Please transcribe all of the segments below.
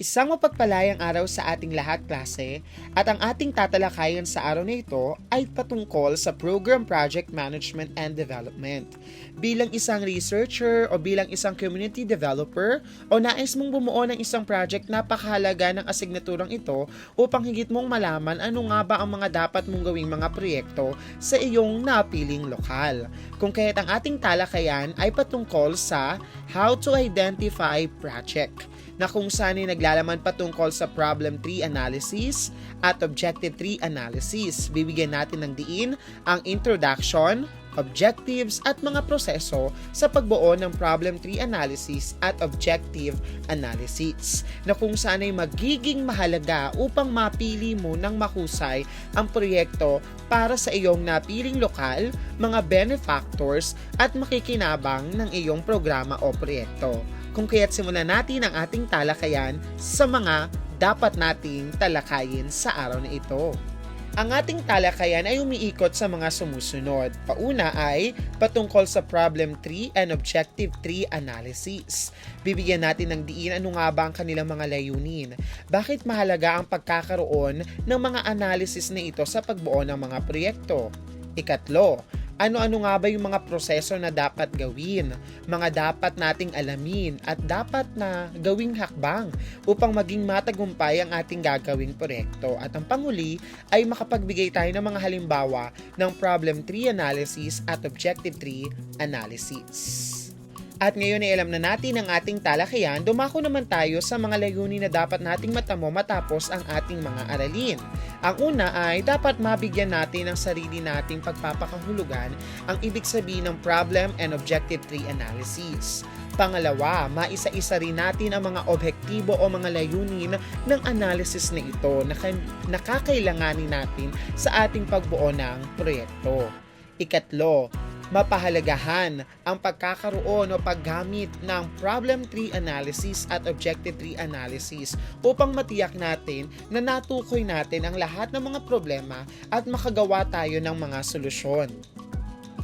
Isang mapagpalayang araw sa ating lahat klase at ang ating tatalakayan sa araw na ito ay patungkol sa Program Project Management and Development. Bilang isang researcher o bilang isang community developer o nais mong bumuo ng isang project, napakahalaga ng asignaturang ito upang higit mong malaman ano nga ba ang mga dapat mong gawing mga proyekto sa iyong napiling lokal. Kung kaya't ang ating talakayan ay patungkol sa How to Identify Project na kung saan ay naglalaman patungkol sa problem tree analysis at objective tree analysis. Bibigyan natin ng diin ang introduction, objectives at mga proseso sa pagbuo ng problem tree analysis at objective analysis na kung saan ay magiging mahalaga upang mapili mo ng mahusay ang proyekto para sa iyong napiling lokal, mga benefactors at makikinabang ng iyong programa o proyekto kung kaya't simulan natin ang ating talakayan sa mga dapat nating talakayin sa araw na ito. Ang ating talakayan ay umiikot sa mga sumusunod. Pauna ay patungkol sa Problem 3 and Objective 3 analysis. Bibigyan natin ng diin ano nga ba ang kanilang mga layunin. Bakit mahalaga ang pagkakaroon ng mga analysis na ito sa pagbuo ng mga proyekto? Ikatlo, ano-ano nga ba yung mga proseso na dapat gawin, mga dapat nating alamin at dapat na gawing hakbang upang maging matagumpay ang ating gagawing proyekto. At ang panghuli ay makapagbigay tayo ng mga halimbawa ng problem tree analysis at objective tree analysis. At ngayon ay alam na natin ang ating talakayan, dumako naman tayo sa mga layunin na dapat nating matamo matapos ang ating mga aralin. Ang una ay dapat mabigyan natin ang sarili nating pagpapakahulugan ang ibig sabihin ng problem and objective tree analysis. Pangalawa, maisa-isa rin natin ang mga objektibo o mga layunin ng analysis na ito na nakakailanganin natin sa ating pagbuo ng proyekto. Ikatlo, mapahalagahan ang pagkakaroon o paggamit ng problem tree analysis at objective tree analysis upang matiyak natin na natukoy natin ang lahat ng mga problema at makagawa tayo ng mga solusyon.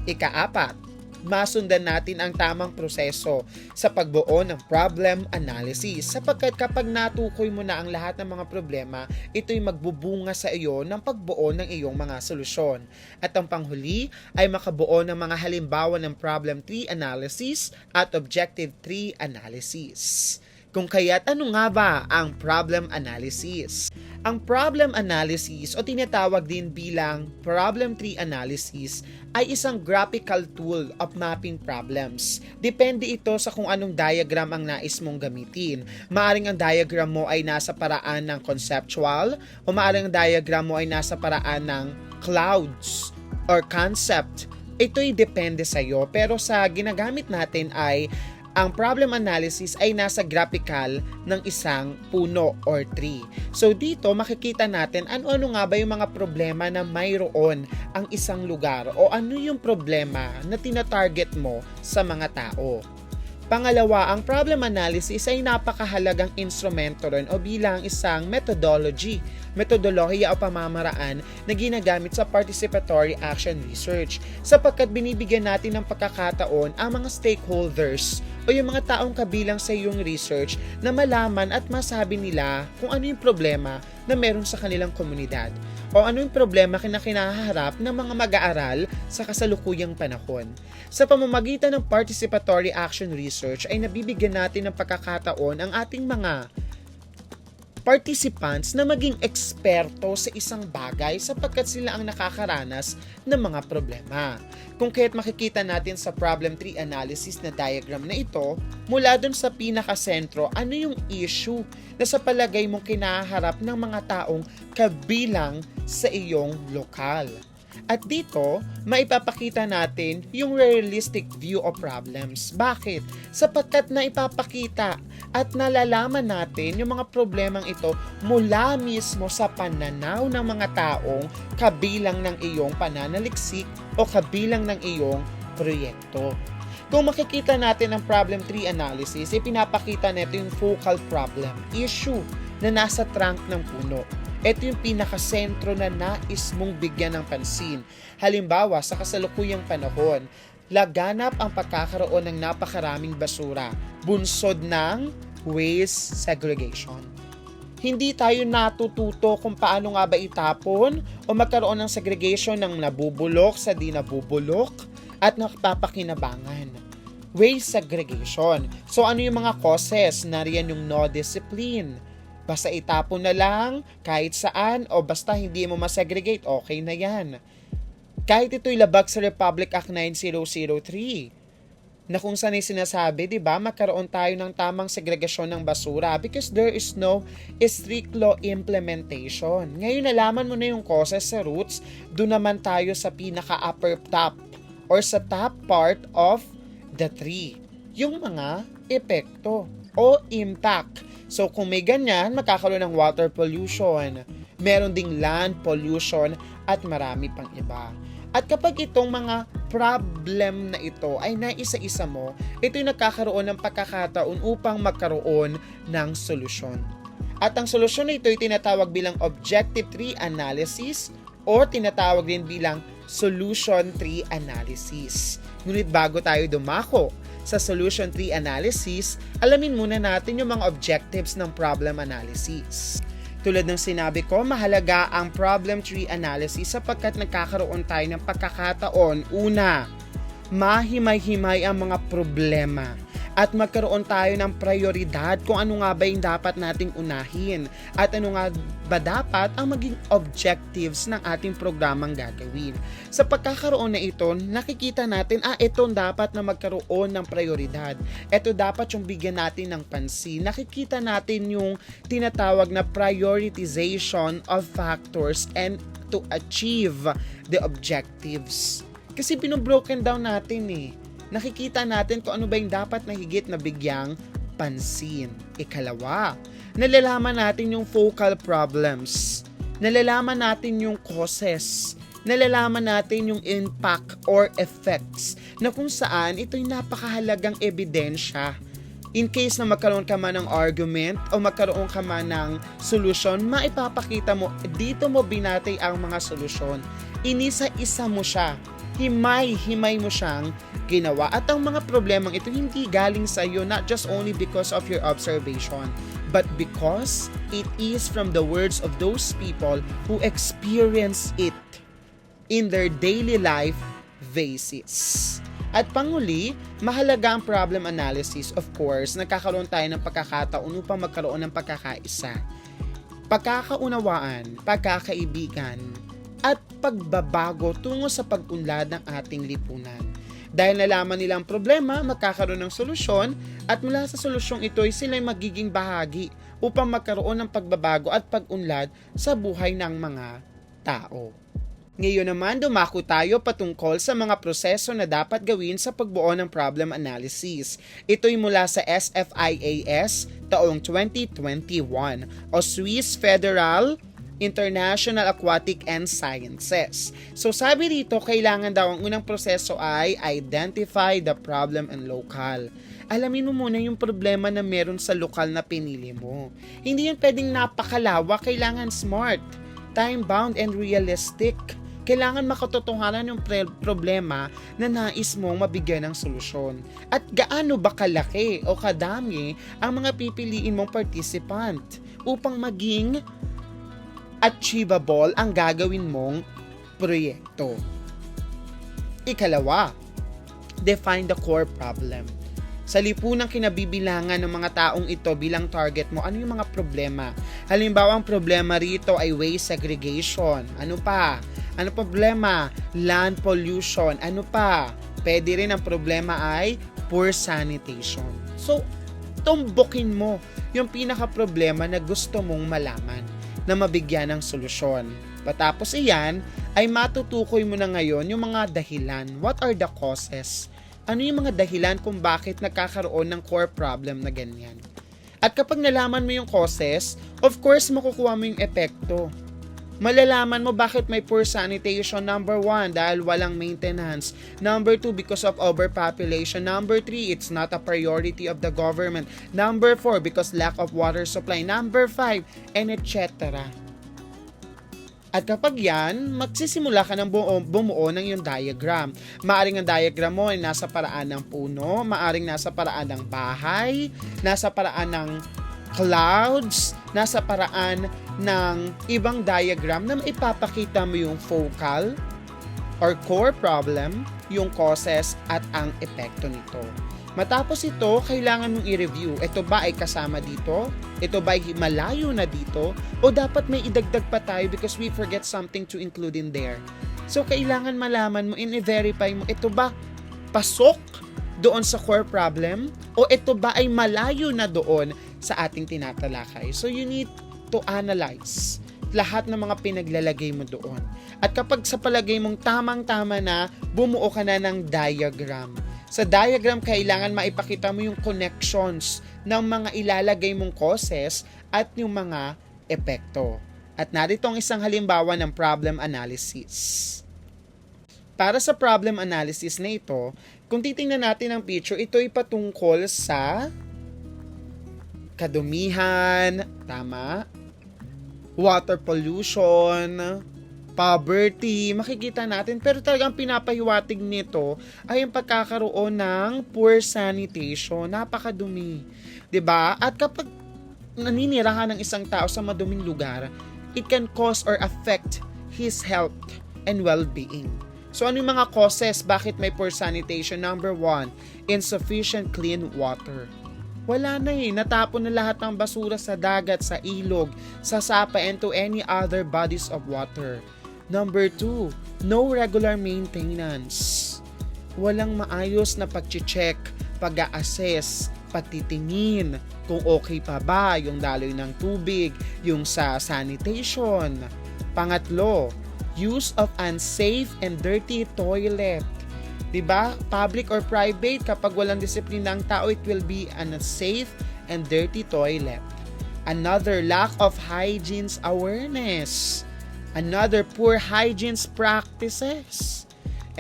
Ikaapat, masundan natin ang tamang proseso sa pagbuo ng problem analysis sapagkat kapag natukoy mo na ang lahat ng mga problema, ito'y magbubunga sa iyo ng pagbuo ng iyong mga solusyon. At ang panghuli ay makabuo ng mga halimbawa ng problem tree analysis at objective tree analysis. Kung kaya't ano nga ba ang problem analysis? Ang problem analysis o tinatawag din bilang problem tree analysis ay isang graphical tool of mapping problems. Depende ito sa kung anong diagram ang nais mong gamitin. Maaring ang diagram mo ay nasa paraan ng conceptual o maaring ang diagram mo ay nasa paraan ng clouds or concept. Ito'y depende sa iyo pero sa ginagamit natin ay ang problem analysis ay nasa graphical ng isang puno or tree. So dito makikita natin ano-ano nga ba yung mga problema na mayroon ang isang lugar o ano yung problema na tinatarget mo sa mga tao. Pangalawa, ang problem analysis ay napakahalagang instrumento rin o bilang isang methodology, metodolohiya o pamamaraan na ginagamit sa participatory action research. Sapagkat binibigyan natin ng pagkakataon ang mga stakeholders o yung mga taong kabilang sa iyong research na malaman at masabi nila kung ano yung problema na meron sa kanilang komunidad o ano yung problema na kinaharap ng mga mag-aaral sa kasalukuyang panahon. Sa pamamagitan ng participatory action research ay nabibigyan natin ng pagkakataon ang ating mga participants na maging eksperto sa isang bagay sapagkat sila ang nakakaranas ng mga problema. Kung kaya't makikita natin sa problem tree analysis na diagram na ito, mula dun sa pinakasentro, ano yung issue na sa palagay mong kinaharap ng mga taong kabilang sa iyong lokal. At dito, maipapakita natin yung realistic view of problems. Bakit? Sapagkat na ipapakita at nalalaman natin yung mga problemang ito mula mismo sa pananaw ng mga taong kabilang ng iyong pananaliksik o kabilang ng iyong proyekto. Kung makikita natin ang problem tree analysis, ipinapakita nito yung focal problem, issue na nasa trunk ng puno. Ito yung pinakasentro na nais mong bigyan ng pansin. Halimbawa, sa kasalukuyang panahon, laganap ang pagkakaroon ng napakaraming basura, bunsod ng waste segregation. hindi tayo natututo kung paano nga ba itapon o magkaroon ng segregation ng nabubulok sa di nabubulok at nakapapakinabangan. Waste segregation. So ano yung mga causes? Nariyan yung no discipline. Basta itapon na lang kahit saan o basta hindi mo masegregate, okay na yan. Kahit ito'y labag sa Republic Act 9003 na kung saan ay sinasabi, di ba, magkaroon tayo ng tamang segregasyon ng basura because there is no strict law implementation. Ngayon, nalaman mo na yung causes sa roots, doon naman tayo sa pinaka-upper top or sa top part of the tree. Yung mga epekto o impact. So, kung may ganyan, magkakaroon ng water pollution. Meron ding land pollution at marami pang iba. At kapag itong mga problem na ito ay naisa-isa mo, ito'y nagkakaroon ng pagkakataon upang magkaroon ng solusyon. At ang solusyon na ito ay tinatawag bilang objective tree analysis o tinatawag din bilang solution tree analysis. Ngunit bago tayo dumako sa solution tree analysis, alamin muna natin yung mga objectives ng problem analysis. Tulad ng sinabi ko, mahalaga ang problem tree analysis sapagkat nagkakaroon tayo ng pagkakataon. Una, mahimay-himay ang mga problema at magkaroon tayo ng prioridad kung ano nga ba yung dapat nating unahin at ano nga ba dapat ang maging objectives ng ating programang gagawin. Sa pagkakaroon na ito, nakikita natin, ah, ito dapat na magkaroon ng prioridad. Ito dapat yung bigyan natin ng pansin. Nakikita natin yung tinatawag na prioritization of factors and to achieve the objectives. Kasi binobroken down natin eh nakikita natin kung ano ba yung dapat na higit na bigyang pansin. Ikalawa, nalalaman natin yung focal problems. Nalalaman natin yung causes. Nalalaman natin yung impact or effects na kung saan ito'y napakahalagang ebidensya in case na magkaroon ka man ng argument o magkaroon ka man ng solusyon, maipapakita mo, dito mo binatay ang mga solusyon. Inisa-isa mo siya himay-himay mo siyang ginawa. At ang mga problemang ito hindi galing sa iyo not just only because of your observation, but because it is from the words of those people who experience it in their daily life basis. At panguli, mahalaga ang problem analysis. Of course, nagkakaroon tayo ng pagkakataon upang magkaroon ng pagkakaisa. Pagkakaunawaan, pagkakaibigan, at pagbabago tungo sa pag-unlad ng ating lipunan. Dahil nalaman nila ang problema, magkakaroon ng solusyon at mula sa solusyong ito ay sila'y magiging bahagi upang magkaroon ng pagbabago at pag-unlad sa buhay ng mga tao. Ngayon naman, dumako tayo patungkol sa mga proseso na dapat gawin sa pagbuo ng problem analysis. Ito'y mula sa SFIAS taong 2021 o Swiss Federal International Aquatic and Sciences. So sabi dito, kailangan daw ang unang proseso ay identify the problem and local. Alamin mo muna yung problema na meron sa lokal na pinili mo. Hindi yun pwedeng napakalawa, kailangan smart, time-bound and realistic. Kailangan makatotohanan yung pre- problema na nais mong mabigyan ng solusyon. At gaano ba kalaki o kadami ang mga pipiliin mong participant upang maging achievable ang gagawin mong proyekto. Ikalawa, define the core problem. Sa lipunang kinabibilangan ng mga taong ito bilang target mo, ano yung mga problema? Halimbawa, ang problema rito ay waste segregation. Ano pa? Ano problema? Land pollution. Ano pa? Pwede rin ang problema ay poor sanitation. So, tumbukin mo yung pinaka-problema na gusto mong malaman na mabigyan ng solusyon. Patapos iyan, ay matutukoy mo na ngayon yung mga dahilan. What are the causes? Ano yung mga dahilan kung bakit nagkakaroon ng core problem na ganyan? At kapag nalaman mo yung causes, of course, makukuha mo yung epekto. Malalaman mo bakit may poor sanitation. Number one, dahil walang maintenance. Number two, because of overpopulation. Number three, it's not a priority of the government. Number four, because lack of water supply. Number five, and etc. At kapag yan, magsisimula ka ng buo, bumuo ng yung diagram. Maaring ang diagram mo ay nasa paraan ng puno, maaring nasa paraan ng bahay, nasa paraan ng clouds, nasa paraan ng ibang diagram na ipapakita mo yung focal or core problem, yung causes at ang epekto nito. Matapos ito, kailangan mong i-review. Ito ba ay kasama dito? Ito ba ay malayo na dito? O dapat may idagdag pa tayo because we forget something to include in there? So, kailangan malaman mo, in-verify mo, ito ba pasok doon sa core problem? O ito ba ay malayo na doon sa ating tinatalakay? So, you need to analyze lahat ng mga pinaglalagay mo doon. At kapag sa palagay mong tamang-tama na, bumuo ka na ng diagram. Sa diagram, kailangan maipakita mo yung connections ng mga ilalagay mong causes at yung mga epekto. At narito ang isang halimbawa ng problem analysis. Para sa problem analysis na ito, kung titingnan natin ang picture, ito ay patungkol sa kadumihan, tama? Water pollution, poverty, makikita natin. Pero talagang pinapahiwatig nito ay ang pagkakaroon ng poor sanitation. Napakadumi. ba? At kapag naninirahan ng isang tao sa maduming lugar, it can cause or affect his health and well-being. So ano yung mga causes bakit may poor sanitation? Number one, insufficient clean water. Wala na eh. Natapon na lahat ng basura sa dagat, sa ilog, sa sapa, and to any other bodies of water. Number two, no regular maintenance. Walang maayos na pag-check, pag-assess, patitingin kung okay pa ba yung daloy ng tubig, yung sa sanitation. Pangatlo, use of unsafe and dirty toilet. 'Di ba? Public or private, kapag walang disiplina ang tao, it will be an unsafe and dirty toilet. Another lack of hygiene's awareness. Another poor hygiene's practices.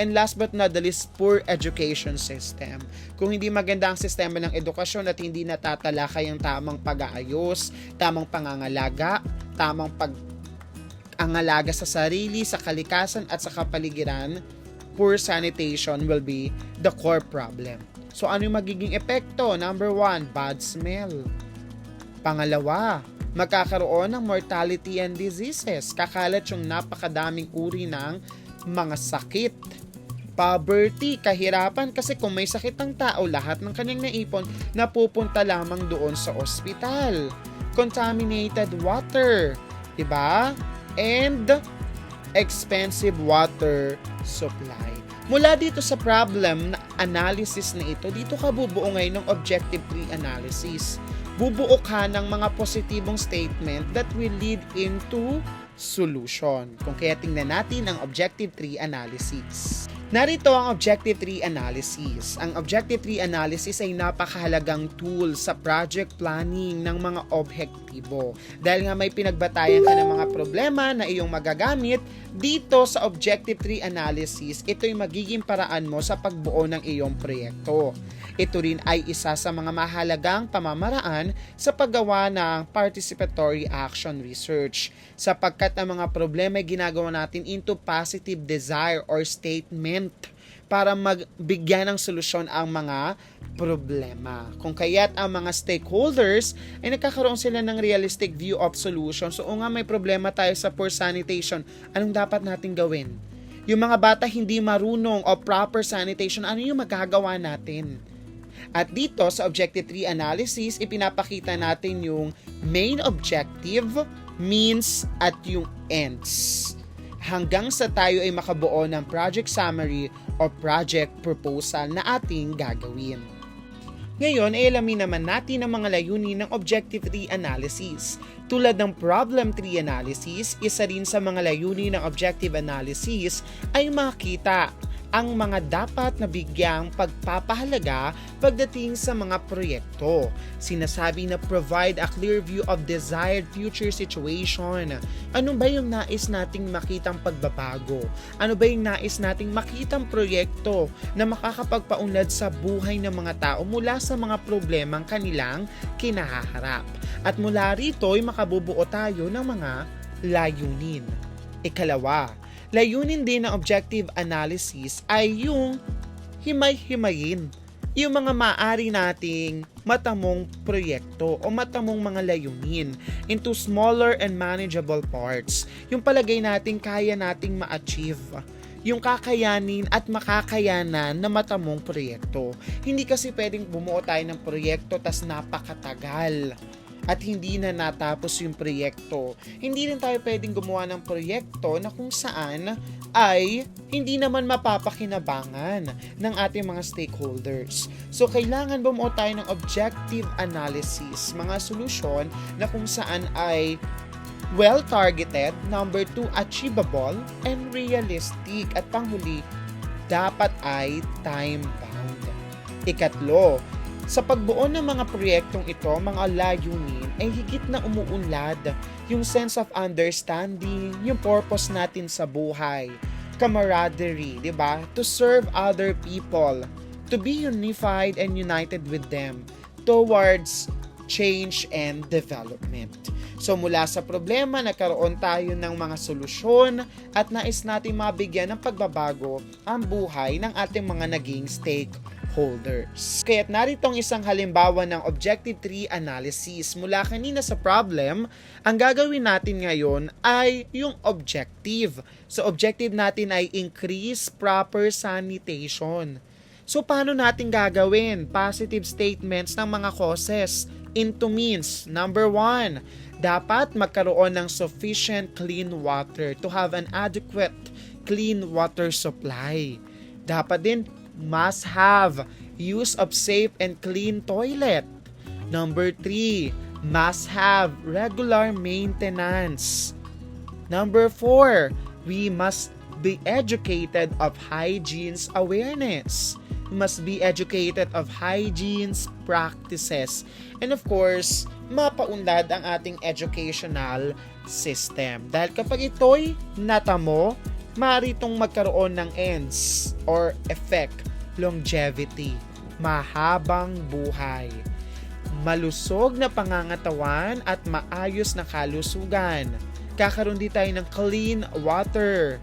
And last but not the least, poor education system. Kung hindi maganda ang sistema ng edukasyon at hindi natatalakay ang tamang pag-aayos, tamang pangangalaga, tamang pag-angalaga sa sarili, sa kalikasan at sa kapaligiran, poor sanitation will be the core problem. So ano yung magiging epekto? Number one, bad smell. Pangalawa, magkakaroon ng mortality and diseases. Kakalat yung napakadaming uri ng mga sakit. Poverty, kahirapan kasi kung may sakit ang tao, lahat ng kanyang naipon napupunta lamang doon sa ospital. Contaminated water, 'di ba? And expensive water supply. Mula dito sa problem na analysis na ito, dito ka bubuo ngayon ng objective tree analysis. Bubuo ka ng mga positibong statement that will lead into solution. Kung kaya tingnan natin ang objective tree analysis. Narito ang Objective Tree Analysis. Ang Objective Tree Analysis ay napakahalagang tool sa project planning ng mga objektibo. Dahil nga may pinagbatayan ka ng mga problema na iyong magagamit, dito sa Objective Tree Analysis, ito yung magiging paraan mo sa pagbuo ng iyong proyekto. Ito rin ay isa sa mga mahalagang pamamaraan sa paggawa ng participatory action research sapagkat ang mga problema ay ginagawa natin into positive desire or statement para magbigyan ng solusyon ang mga problema. Kung kaya't ang mga stakeholders ay nagkakaroon sila ng realistic view of solution. So, o nga may problema tayo sa poor sanitation, anong dapat natin gawin? Yung mga bata hindi marunong o proper sanitation, ano yung magagawa natin? At dito sa Objective 3 analysis, ipinapakita natin yung main objective, means, at yung ends. Hanggang sa tayo ay makabuo ng project summary o project proposal na ating gagawin. Ngayon ay alamin naman natin ang mga layunin ng Objective 3 analysis. Tulad ng Problem 3 analysis, isa rin sa mga layunin ng Objective analysis ay makita ang mga dapat na bigyang pagpapahalaga pagdating sa mga proyekto. Sinasabi na provide a clear view of desired future situation. Ano ba yung nais nating makitang pagbabago? Ano ba yung nais nating makitang proyekto na makakapagpaunlad sa buhay ng mga tao mula sa mga problemang kanilang kinaharap? At mula rito ay makabubuo tayo ng mga layunin. Ikalawa, layunin din ng objective analysis ay yung himay-himayin yung mga maaari nating matamong proyekto o matamong mga layunin into smaller and manageable parts. Yung palagay natin kaya nating ma-achieve yung kakayanin at makakayanan na matamong proyekto. Hindi kasi pwedeng bumuo tayo ng proyekto tas napakatagal at hindi na natapos yung proyekto. Hindi rin tayo pwedeng gumawa ng proyekto na kung saan ay hindi naman mapapakinabangan ng ating mga stakeholders. So, kailangan bumuo tayo ng objective analysis, mga solusyon na kung saan ay well-targeted, number two, achievable, and realistic. At panghuli, dapat ay time-bound. Ikatlo, sa pagbuo ng mga proyektong ito, mga layunin, ay higit na umuunlad yung sense of understanding, yung purpose natin sa buhay, camaraderie, di ba? To serve other people, to be unified and united with them towards change and development. So mula sa problema, nagkaroon tayo ng mga solusyon at nais natin mabigyan ng pagbabago ang buhay ng ating mga naging stakeholders stakeholders. Kaya't narito ang isang halimbawa ng Objective Tree Analysis. Mula kanina sa problem, ang gagawin natin ngayon ay yung objective. So objective natin ay increase proper sanitation. So paano natin gagawin? Positive statements ng mga causes into means. Number one, dapat magkaroon ng sufficient clean water to have an adequate clean water supply. Dapat din must have use of safe and clean toilet. Number 3, must have regular maintenance. Number 4, we must be educated of hygiene's awareness. We must be educated of hygiene's practices. And of course, mapaunlad ang ating educational system. Dahil kapag ito'y natamo, maaari itong magkaroon ng ends or effect, longevity, mahabang buhay, malusog na pangangatawan at maayos na kalusugan. Kakaroon din tayo ng clean water,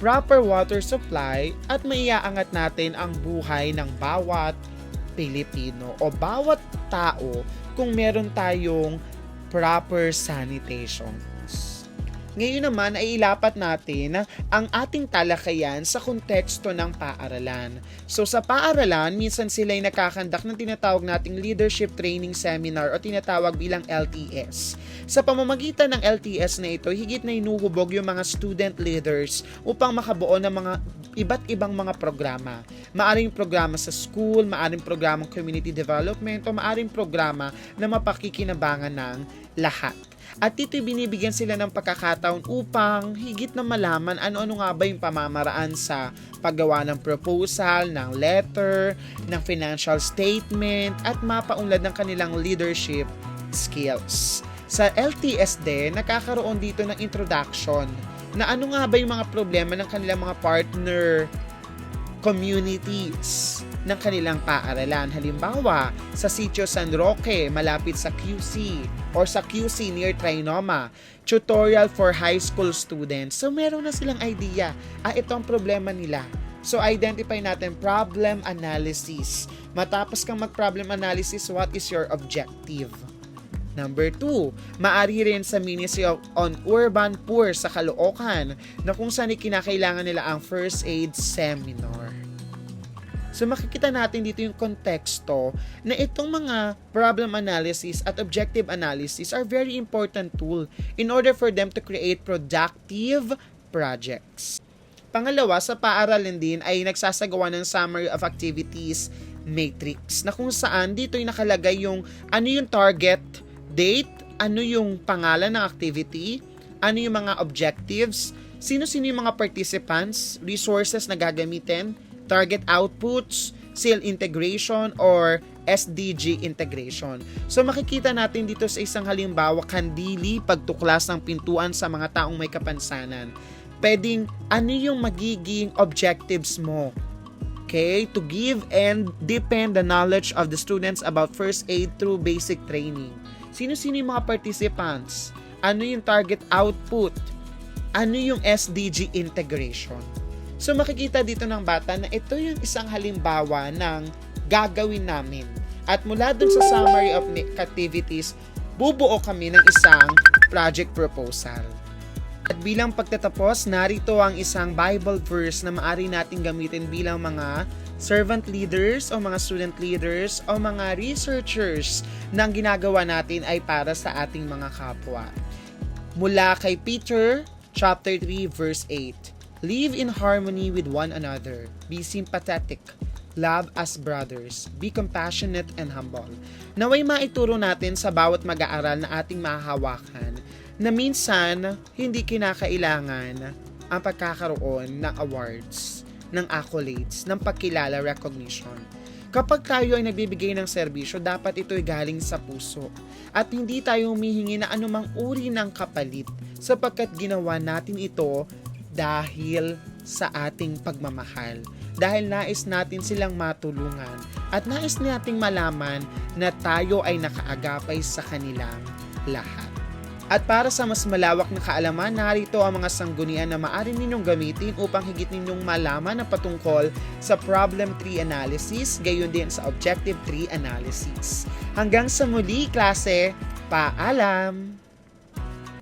proper water supply at maiaangat natin ang buhay ng bawat Pilipino o bawat tao kung meron tayong proper sanitation. Ngayon naman ay ilapat natin ang ating talakayan sa konteksto ng paaralan. So sa paaralan, minsan sila ay nakakandak ng tinatawag nating leadership training seminar o tinatawag bilang LTS. Sa pamamagitan ng LTS na ito, higit na inuhubog yung mga student leaders upang makabuo ng mga iba't ibang mga programa. Maaring programa sa school, maaring programang community development, o maaring programa na mapakikinabangan ng lahat. At dito binibigyan sila ng pagkakataon upang higit na malaman ano-ano nga ba yung pamamaraan sa paggawa ng proposal, ng letter, ng financial statement, at mapaunlad ng kanilang leadership skills. Sa LTS din, nakakaroon dito ng introduction na ano nga ba yung mga problema ng kanilang mga partner communities ng kanilang paaralan. Halimbawa, sa Sitio San Roque, malapit sa QC, or sa QC near Trinoma, tutorial for high school students. So, meron na silang idea. Ah, ito ang problema nila. So, identify natin problem analysis. Matapos kang mag-problem analysis, what is your objective? Number 2, maari rin sa Ministry of on Urban Poor sa Caloocan na kung saan kinakailangan nila ang first aid seminar. So makikita natin dito yung konteksto na itong mga problem analysis at objective analysis are very important tool in order for them to create productive projects. Pangalawa, sa paaralin din ay nagsasagawa ng summary of activities matrix na kung saan dito ay nakalagay yung ano yung target date, ano yung pangalan ng activity, ano yung mga objectives, sino-sino yung mga participants, resources na gagamitin, target outputs, sale integration, or SDG integration. So makikita natin dito sa isang halimbawa, kandili, pagtuklas ng pintuan sa mga taong may kapansanan. Pwedeng ano yung magiging objectives mo okay, to give and deepen the knowledge of the students about first aid through basic training. Sino-sino yung mga participants? Ano yung target output? Ano yung SDG integration? So makikita dito ng bata na ito yung isang halimbawa ng gagawin namin. At mula dun sa summary of activities, bubuo kami ng isang project proposal. At bilang pagtatapos, narito ang isang Bible verse na maaari nating gamitin bilang mga servant leaders o mga student leaders o mga researchers na ang ginagawa natin ay para sa ating mga kapwa. Mula kay Peter, chapter 3, verse 8. Live in harmony with one another. Be sympathetic. Love as brothers. Be compassionate and humble. Naway maituro natin sa bawat mag-aaral na ating mahahawakan na minsan hindi kinakailangan ang pagkakaroon ng awards, ng accolades, ng pagkilala, recognition. Kapag tayo ay nagbibigay ng serbisyo, dapat ito'y galing sa puso. At hindi tayo humihingi na anumang uri ng kapalit sapagkat ginawa natin ito dahil sa ating pagmamahal. Dahil nais natin silang matulungan at nais nating malaman na tayo ay nakaagapay sa kanilang lahat. At para sa mas malawak na kaalaman, narito ang mga sanggunian na maaari ninyong gamitin upang higit ninyong malaman ang patungkol sa Problem Tree Analysis, gayon din sa Objective Tree Analysis. Hanggang sa muli, klase, paalam!